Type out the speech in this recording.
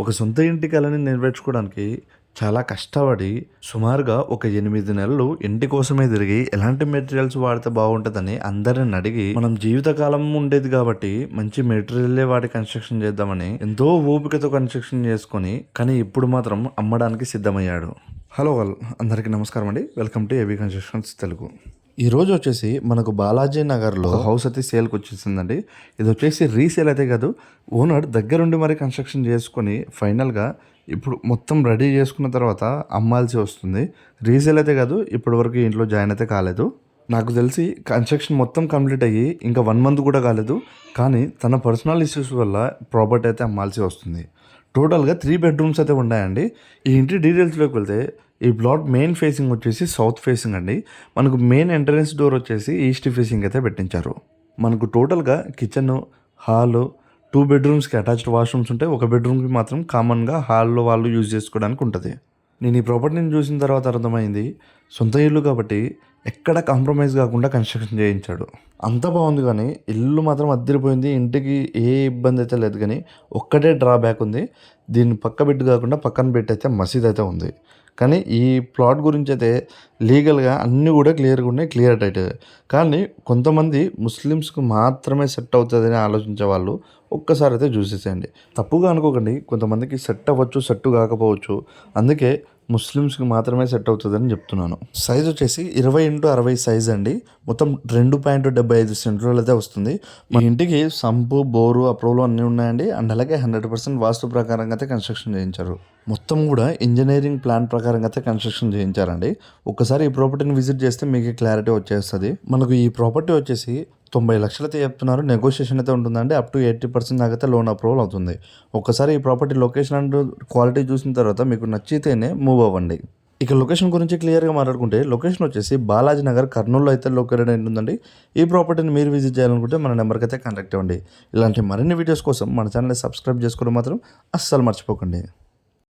ఒక సొంత ఇంటి కలని నెరవేర్చుకోవడానికి చాలా కష్టపడి సుమారుగా ఒక ఎనిమిది నెలలు ఇంటి కోసమే తిరిగి ఎలాంటి మెటీరియల్స్ వాడితే బాగుంటుందని అందరిని అడిగి మనం జీవితకాలం ఉండేది కాబట్టి మంచి మెటీరియల్లే వాడి కన్స్ట్రక్షన్ చేద్దామని ఎంతో ఓపికతో కన్స్ట్రక్షన్ చేసుకొని కానీ ఇప్పుడు మాత్రం అమ్మడానికి సిద్ధమయ్యాడు. హలో వాళ్ళు అందరికీ నమస్కారం అండి welcome to AB constructions Telugu. ఈరోజు వచ్చేసి మనకు బాలాజీ నగర్లో హౌస్ అయితే సేల్కి వచ్చేసిందండి. ఇది వచ్చేసి రీసేల్ అయితే కాదు. ఓనర్ దగ్గరుండి మరి కన్స్ట్రక్షన్ చేసుకొని ఫైనల్గా ఇప్పుడు మొత్తం రెడీ చేసుకున్న తర్వాత అమ్మాల్సి వస్తుంది. రీసేల్ అయితే కాదు ఇప్పటి వరకు ఇంట్లో జాయిన్ అయితే కాలేదు. నాకు తెలిసి కన్స్ట్రక్షన్ మొత్తం కంప్లీట్ అయ్యి ఇంకా వన్ మంత్ కూడా కాలేదు. కానీ తన పర్సనల్ ఇష్యూస్ వల్ల ప్రాపర్టీ అయితే అమ్మాల్సి వస్తుంది. టోటల్గా త్రీ బెడ్రూమ్స్ అయితే ఉన్నాయండి. ఈ ఇంటి డీటెయిల్స్లోకి వెళ్తే ఈ ప్లాట్ మెయిన్ ఫేసింగ్ వచ్చేసి సౌత్ ఫేసింగ్ అండి. మనకు మెయిన్ ఎంట్రన్స్ డోర్ వచ్చేసి ఈస్ట్ ఫేసింగ్ అయితే పెట్టించారు. మనకు టోటల్గా కిచెన్ హాల్ టూ బెడ్రూమ్స్కి అటాచ్డ్ వాష్రూమ్స్ ఉంటాయి ఒక బెడ్రూమ్కి మాత్రం కామన్గా హాల్లో వాళ్ళు యూజ్ చేసుకోవడానికి ఉంటుంది. నేను ఈ ప్రాపర్టీని చూసిన తర్వాత అర్థమైంది సొంత ఇల్లు కాబట్టి ఎక్కడ కాంప్రమైజ్ కాకుండా కన్స్ట్రక్షన్ చేయించాడు. అంత బాగుంది కానీ ఇల్లు మాత్రం అద్దరిపోయింది. ఇంటికి ఏ ఇబ్బంది అయితే లేదు కానీ ఒక్కటే డ్రాబ్యాక్ ఉంది. దీన్ని పక్క బిడ్డు కాకుండా పక్కన పెట్టి అయితే మసీద్ అయితే ఉంది. కానీ ఈ ప్లాట్ గురించి అయితే లీగల్గా అన్నీ కూడా క్లియర్గా ఉన్నాయి క్లియర్ అయితే. కానీ కొంతమంది ముస్లిమ్స్కు మాత్రమే సెట్ అవుతుందని ఆలోచించే వాళ్ళు ఒక్కసారి అయితే చూసేసేయండి. తప్పుగా అనుకోకండి. కొంతమందికి సెట్ అవ్వచ్చు సెట్ కాకపోవచ్చు. అందుకే ముస్లిమ్స్కి మాత్రమే సెట్ అవుతుందని చెప్తున్నాను. సైజ్ వచ్చేసి ఇరవై ఇంటూ అరవై సైజ్ అండి. మొత్తం రెండు పాయింట్ డెబ్బై ఐదు సెంట్రల్ అయితే వస్తుంది. మన ఇంటికి సంపు బోరు అప్రూవల్ అన్నీ ఉన్నాయండి. అండ్ అలాగే హండ్రెడ్ పర్సెంట్ వాస్తు ప్రకారంగా అయితే కన్స్ట్రక్షన్ చేయించారు. మొత్తం కూడా ఇంజనీరింగ్ ప్లాన్ ప్రకారంగా అయితే కన్స్ట్రక్షన్ చేయించారండి. ఒకసారి ఈ ప్రాపర్టీని విజిట్ చేస్తే మీకు క్లారిటీ వచ్చేస్తుంది. మనకు ఈ ప్రాపర్టీ వచ్చేసి తొంభై లక్షలైతే చెప్తున్నారు. నెగోషియేషన్ అయితే ఉంటుందండి. అప్ టు ఎయిటీ పర్సెంట్ దాకా అయితే లోన్ అప్రూవల్ అవుతుంది. ఒకసారి ఈ ప్రాపర్టీ లొకేషన్ అండ్ క్వాలిటీ చూసిన తర్వాత మీకు నచ్చితేనే మూవ్ అవ్వండి. ఇక లొకేషన్ గురించి క్లియర్గా మాట్లాడుకుంటే లొకేషన్ వచ్చేసి బాలాజీ నగర్ కర్నూలులో అయితే లొకేటెడ్ ఉంటుందండి ఈ ప్రాపర్టీని మీరు విజిట్ చేయాలనుకుంటే మన నెంబర్కి అయితే కాంటాక్ట్ అవ్వండి. ఇలాంటి మరిన్ని వీడియోస్ కోసం మన ఛానల్ని సబ్స్క్రైబ్ చేసుకోవడం మాత్రం అస్సలు మర్చిపోకండి.